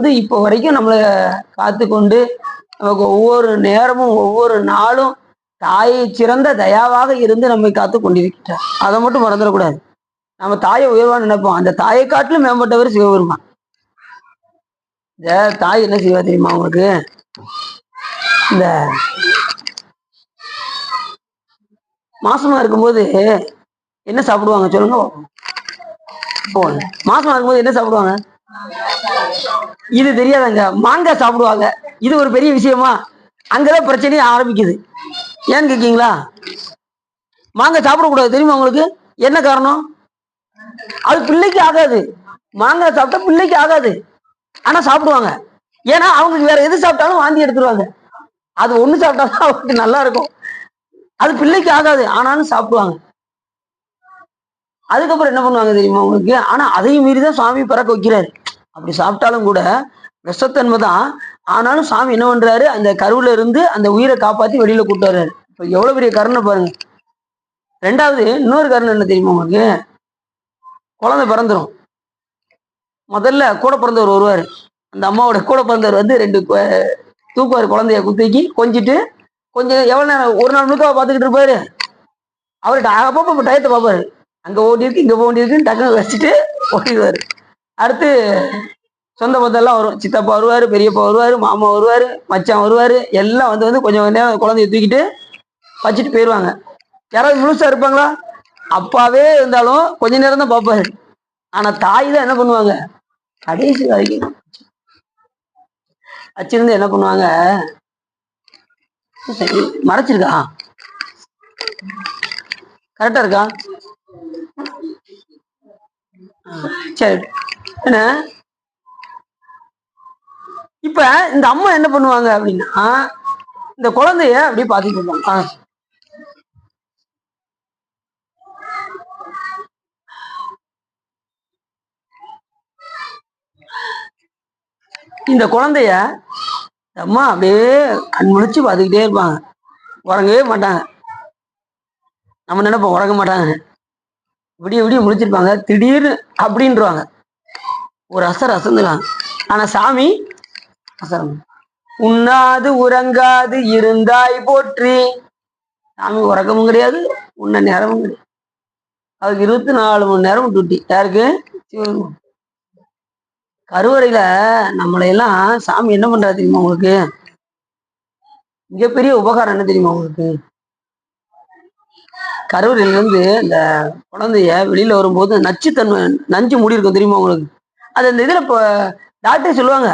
வந்து இப்போ வரைக்கும் நம்மளை காத்து கொண்டு நமக்கு ஒவ்வொரு நேரமும் ஒவ்வொரு நாளும் தாயை சிறந்த தயாவாக இருந்து நம்மை காத்து கொண்டிருக்கிறார் அதை மட்டும் மறந்துடக்கூடாது. நம்ம தாயை உயர்வா நினைப்போம். அந்த தாயை காட்டிலும் மேம்பட்டவர் சிவபெருமான். இந்த தாய் என்ன செய்வா தெரியுமா உங்களுக்கு? இந்த மாசமா இருக்கும்போது என்ன சாப்பிடுவாங்க? சொல்லுங்க போங்க. மாசமா இருக்கும்போது என்ன சாப்பிடுவாங்க? இது தெரியாதங்க. மாங்காய் சாப்பிடுவாங்க. இது ஒரு பெரிய விஷயமா? அங்கதான் பிரச்சனையே ஆரம்பிக்குது. ஏன்னு கேக்கீங்களா? மாங்காய் சாப்பிடக்கூடாது. தெரியுமா உங்களுக்கு? என்ன காரணம்? அது பிள்ளைக்கு ஆகாது. மாங்காய் சாப்பிட்டா பிள்ளைக்கு ஆகாது. ஆனா சாப்பிடுவாங்க. ஏன்னா அவங்களுக்கு வேற எது சாப்பிட்டாலும் வாந்தி எடுத்துருவாங்க. அது ஒண்ணு சாப்பிட்டாலும் அவங்களுக்கு நல்லா இருக்கும். அது பிள்ளைக்கு ஆகாது. ஆனாலும் சாப்பிடுவாங்க. அதுக்கப்புறம் என்ன பண்ணுவாங்க தெரியுமா உங்களுக்கு? ஆனா அதையும் மீறி தான் சுவாமி பிறக்க வைக்கிறாரு. அப்படி சாப்பிட்டாலும் கூட விஷத்தன்மை தான் ஆனாலும் சாமி என்ன பண்றாரு? அந்த கருவுல இருந்து அந்த உயிரை காப்பாத்தி வெளியில கூட்டு வர்றாரு. இப்ப எவ்வளவு பெரிய கருணை பாருங்க. ரெண்டாவது இன்னொரு கருணை என்ன தெரியுமா உங்களுக்கு? குழந்தை பிறந்துரும். முதல்ல கூட பிறந்தவர் வருவார். அந்த அம்மாவோட கூட பிறந்தவர் வந்து ரெண்டு தூக்குவார் குழந்தைய குத்திக்கி கொஞ்சிட்டு கொஞ்சம் எவ்வளோ நேரம்? ஒரு நாள் முழுக்க பார்த்துக்கிட்டு இருப்பாரு. அவர்கிட்ட அப்பப்போ டயத்தை பார்ப்பாரு. அங்கே ஓடி இருக்கு இங்க ஓடி இருக்குன்னு வச்சுட்டு ஓடிடுவாரு. அடுத்து சொந்த பந்தெல்லாம் வரும். சித்தப்பா வருவார் பெரியப்பா வருவார் மாமா வருவார் மச்சான் வருவார். எல்லாம் வந்து வந்து கொஞ்சம் நேரம் குழந்தைய தூக்கிட்டு வச்சுட்டு போயிடுவாங்க யாராவது முழுசாக இருப்பாங்களா? அப்பாவே இருந்தாலும் கொஞ்ச நேரம் தான் பார்ப்பாரு. ஆனால் தாய் தான் என்ன பண்ணுவாங்க? கடைசி வரைக்கும் வச்சிருந்து என்ன பண்ணுவாங்க? சரி, மறைச்சிருக்கா கரெக்டாக இருக்கா? ஆ, சரி. என்ன? இப்ப இந்த அம்மா என்ன பண்ணுவாங்க அப்படின்னா இந்த குழந்தைய அப்படியே பாத்துட்டு இருப்பாங்க. இந்த குழந்தைய அம்மா அப்படியே கண் முழிச்சு பார்த்துக்கிட்டே இருப்பாங்க. உறங்கவே மாட்டாங்க. நம்ம நினைப்போம் உறங்க மாட்டாங்க இப்படி இப்படி முழிச்சிருப்பாங்க. திடீர்னு அப்படின்றவாங்க. ஒரு அசர் அசந்துலாம். ஆனா சாமி அசரம். உண்ணாது உறங்காது இருந்தாய் போற்றி. சாமி உறக்கமும் கிடையாது உன்ன நேரமும் கிடையாது. அதுக்கு இருபத்தி நாலு மணி நேரம் டூட்டி யாருக்கு? சிவபெருமான். கருவறையில நம்மளை எல்லாம் சாமி என்ன பண்றாரு தெரியுமா உங்களுக்கு? மிகப்பெரிய உபகாரம் என்ன தெரியுமா உங்களுக்கு? கருவறையில இருந்து இந்த குழந்தைய வெளியில வரும்போது நச்சுத்தன்மை நஞ்சு மூடி இருக்கும் தெரியுமா உங்களுக்கு? அது அந்த இதில் இப்போ டாக்டர் சொல்லுவாங்க